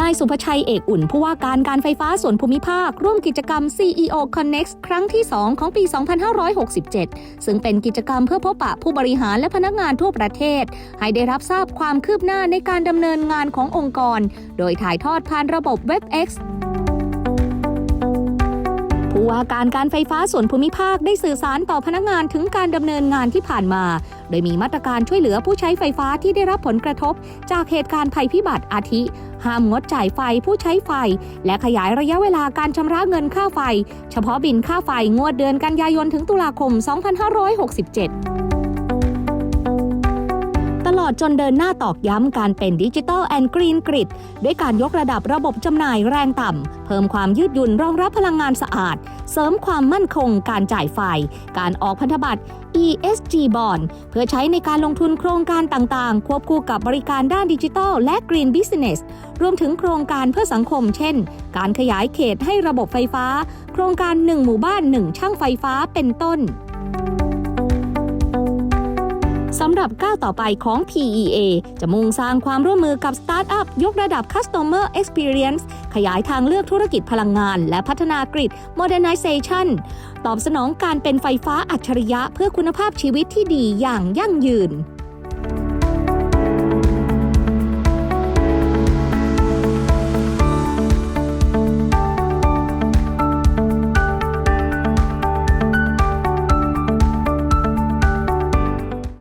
นายสุภชัยเอกอุ่นผู้ว่าการการไฟฟ้าส่วนภูมิภาค ร่วมกิจกรรม CEO Connect ครั้งที่ 2 ของปี 2567 ซึ่งเป็นกิจกรรมเพื่อพบปะผู้บริหารและพนักงานทั่วประเทศ ให้ได้รับทราบความคืบหน้าในการดำเนินงานขององค์กร โดยถ่ายทอดผ่านระบบ WebEx ผู้ว่าการการไฟฟ้าส่วนภูมิภาคได้สื่อสารต่อพนักงานถึงการดำเนินงานที่ผ่านมา โดยมีมาตรการช่วยเหลือผู้ใช้ไฟฟ้าที่ได้รับผลกระทบ จากเหตุการณ์ภัยพิบัติอาทิ ห้ามงดจ่ายไฟผู้ใช้ไฟ และขยายระยะเวลาการชำระเงินค่าไฟ เฉพาะบินค่าไฟงวดเดือนกันยายนถึงตุลาคม 2567 ดจนเดินหน้าตอกย้ำการเป็นดิจิ t a ลแอนด์กรีนกริดด้วยการยกระดับระบบจำหน่ายแรงต่ำ เพิ่มความยืดหยุ่นรองรับพลังงานสะอาด เสริมความมั่นคงการจ่ายไฟ การออกพันธบัตร ESG Bond เพื่อใช้ในการลงทุนโครงการต่างๆ ควบคู่กับบริการด้านดิจิทัลและ Green Business รวมถึงโครงการเพื่อสังคมเช่น การขยายเขตให้ระบบไฟฟ้า โครงการ 1 หมู่บ้าน 1 ช่างไฟฟ้าเป็นต้น สำหรับก้าวต่อไปของ PEA จะมุ่งสร้างความร่วมมือกับสตาร์ทอัพยกระดับ Customer Experience ขยายทางเลือกธุรกิจพลังงาน และพัฒนากริด Modernization ตอบสนองการเป็นไฟฟ้าอัจฉริยะเพื่อคุณภาพชีวิตที่ดีอย่างยั่งยืน